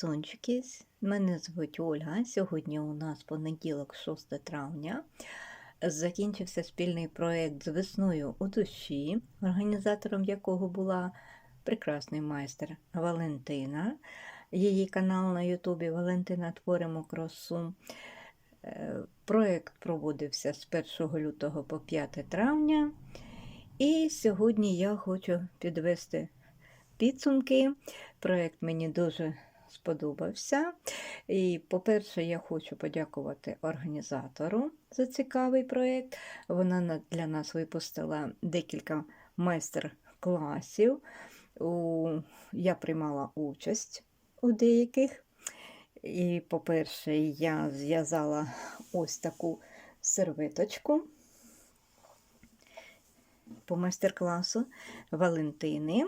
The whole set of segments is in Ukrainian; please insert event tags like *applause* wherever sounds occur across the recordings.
красунчики! Мене звуть Ольга. Сьогодні у нас понеділок, 6 травня. Закінчився спільний проєкт з весною у душі, організатором якого була прекрасний майстер Валентина. Її канал на Ютубі Валентина Творимо красу. Е, Проєкт проводився з 1 лютого по 5 травня. І сьогодні я хочу підвести підсумки. Проєкт мені дуже сподобався. І, по-перше, я хочу подякувати організатору за цікавий проєкт. Вона для нас випустила декілька майстер-класів. У- Я приймала участь у деяких. І, по-перше, я зв'язала ось таку серветочку по майстер-класу Валентини.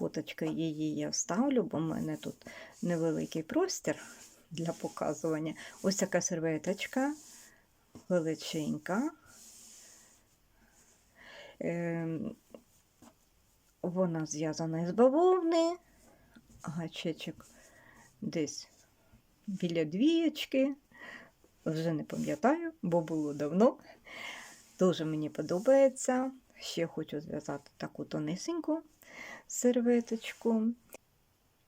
Фоточку її я вставлю, бо в мене тут невеликий простір для показування. Ось така серветочка величенька. Ем, Вона зв'язана із бавовни, гачечок десь біля двієчки. Вже не пам'ятаю, бо було давно. Дуже мені подобається. Ще хочу зв'язати таку тонесеньку серветочку.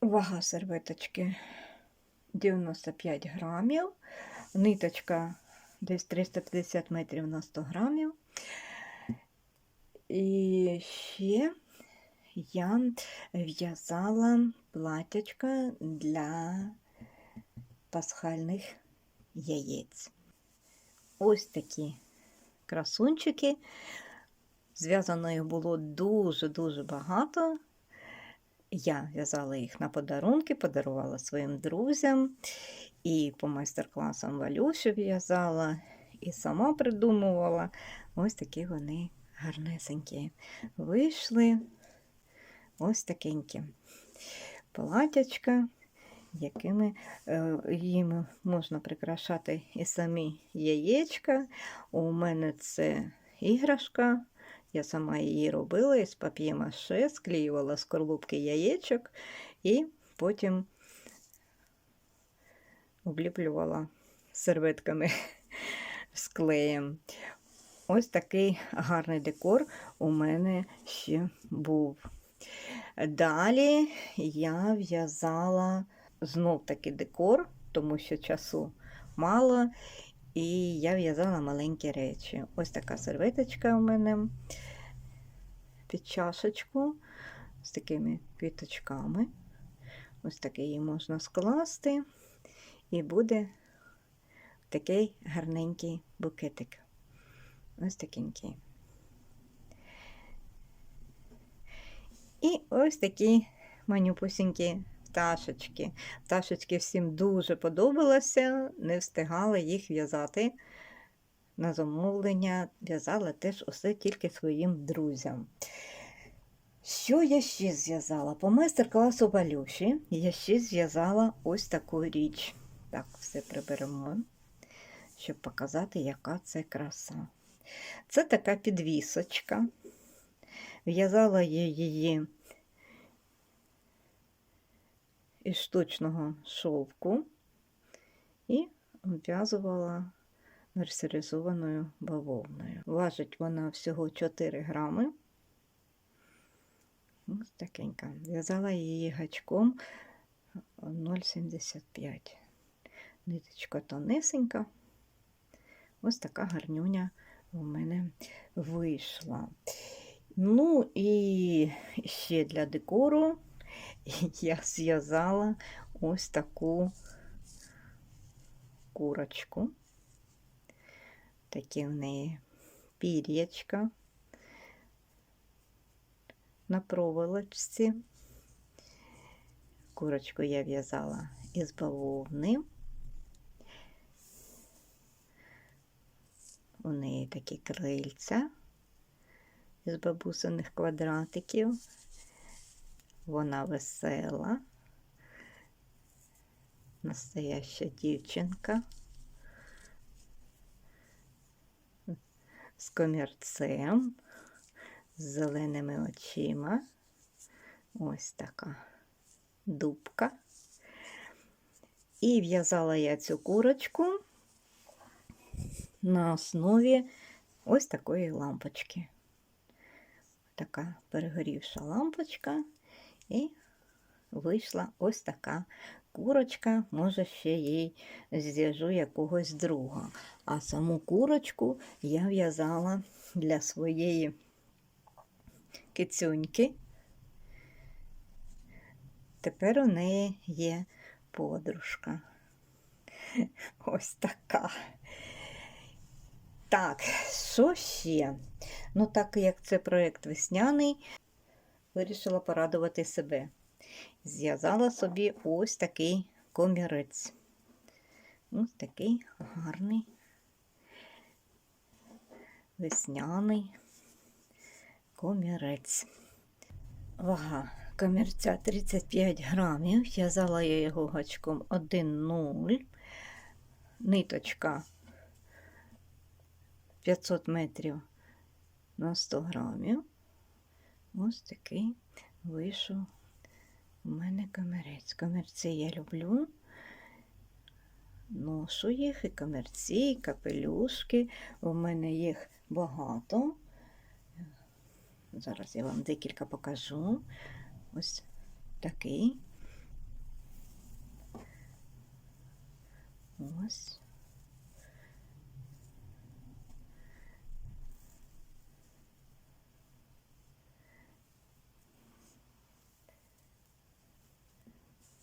Вага серветочки 95 грамів. Ниточка десь 350 метрів на 100 грамів. І ще я в'язала платячка для пасхальних яєць. Ось такі красунчики. Зв'язано їх було дуже-дуже багато. Я в'язала їх на подарунки, подарувала своїм друзям. І по майстер-класам Валюші в'язала, і сама придумувала. Ось такі вони гарнесенькі. Вийшли ось такенькі платячка, якими е, їм можна прикрашати і самі яєчка. У мене це іграшка. Я сама її робила із пап'є-маше, склеювала скорлупки яєчок і потім обліплювала серветками *laughs* з клеєм. Ось такий гарний декор у мене ще був. Далі я в'язала знов таки декор, тому що часу мало. І я в'язала маленькі речі. Ось така серветочка у мене під чашечку з такими квіточками. Ось такий її можна скласти, і буде такий гарненький букетик. Ось такенький. І ось такі манюпусінькі пташечки. Пташечки всім дуже подобалося, не встигала їх в'язати на замовлення, в'язала теж усе тільки своїм друзям. Що я ще зв'язала? По майстер-класу Валюші я ще зв'язала ось таку річ. Так, все приберемо, щоб показати, яка це краса. Це така підвісочка. В'язала я її із штучного шовку і обв'язувала мерсеризованою бавовною. Важить вона всього 4 грами. Ось такенька. В'язала її гачком 0,75. Ниточка тонесенька. Ось така гарнюня у мене вийшла. Ну і ще для декору *laughs* я зв'язала ось таку курочку. Такі в неї пір'ячка на проволочці. Курочку я в'язала із бавовни. У неї такі крильця з бабусиних квадратиків. Вона весела, настояща дівчинка з комірцем, з зеленими очима. Ось така дубка. І в'язала я цю курочку на основі ось такої лампочки. Така перегорівша лампочка, і вийшла ось така курочка, може, ще їй зв'яжу якогось друга. А саму курочку я в'язала для своєї кицюньки. Тепер у неї є подружка. Ось така. Так, що ще? Ну, так як це проєкт весняний, вирішила порадувати себе. Зв'язала собі ось такий комірець. Ось такий гарний, весняний комірець. Вага комірця 35 грамів. В'язала я його гачком 1,0. Ниточка 500 метрів на 100 грамів. Ось такий вийшов у мене камерець. Камерці я люблю. Ношу їх і камерці, і капелюшки. У мене їх багато. Зараз я вам декілька покажу. Ось такий. Ось.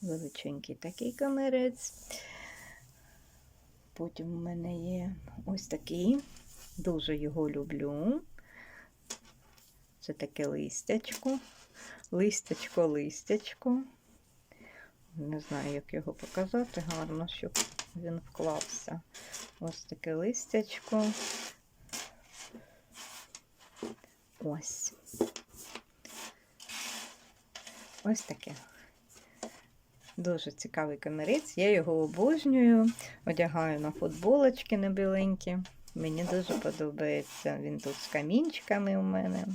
Величенький такий камерець. Потім у мене є ось такий, дуже його люблю. Це таке листячко. Листячко, листячко. Не знаю, як його показати гарно, щоб він вклався. Ось таке листячко. Ось. Ось таке. Дуже цікавий камерець, я його обожнюю, одягаю на футболочки на біленькі. Мені дуже подобається. Він тут з камінчиками у мене.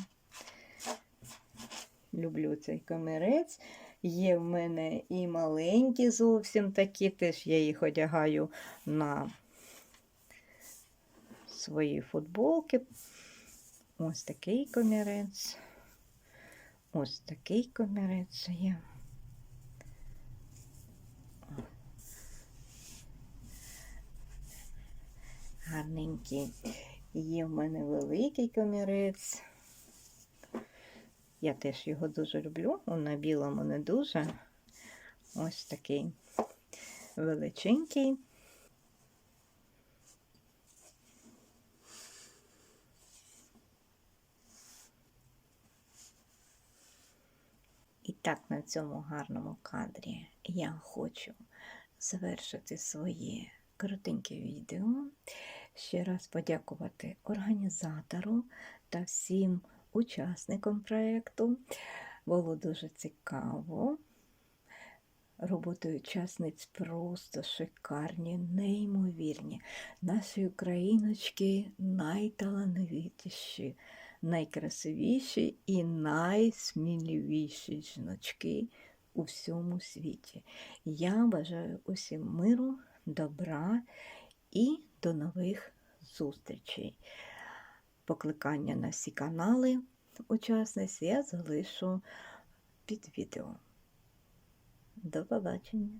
Люблю цей камерець. Є в мене і маленькі зовсім такі, теж я їх одягаю на свої футболки. Ось такий комірець. Ось такий комірець є. Гарненький. Є в мене великий комірець. Я теж його дуже люблю, он на білому не дуже. Ось такий величенький. І так, на цьому гарному кадрі я хочу завершити своє коротеньке відео. Ще раз подякувати організатору та всім учасникам проєкту. Було дуже цікаво. Роботи учасниць просто шикарні, неймовірні. Наші україночки найталановитіші, найкрасивіші і найсміливіші жіночки у всьому світі. Я бажаю усім миру, добра і до нових зустрічей. Покликання на всі канали учасниць я залишу під відео. До побачення!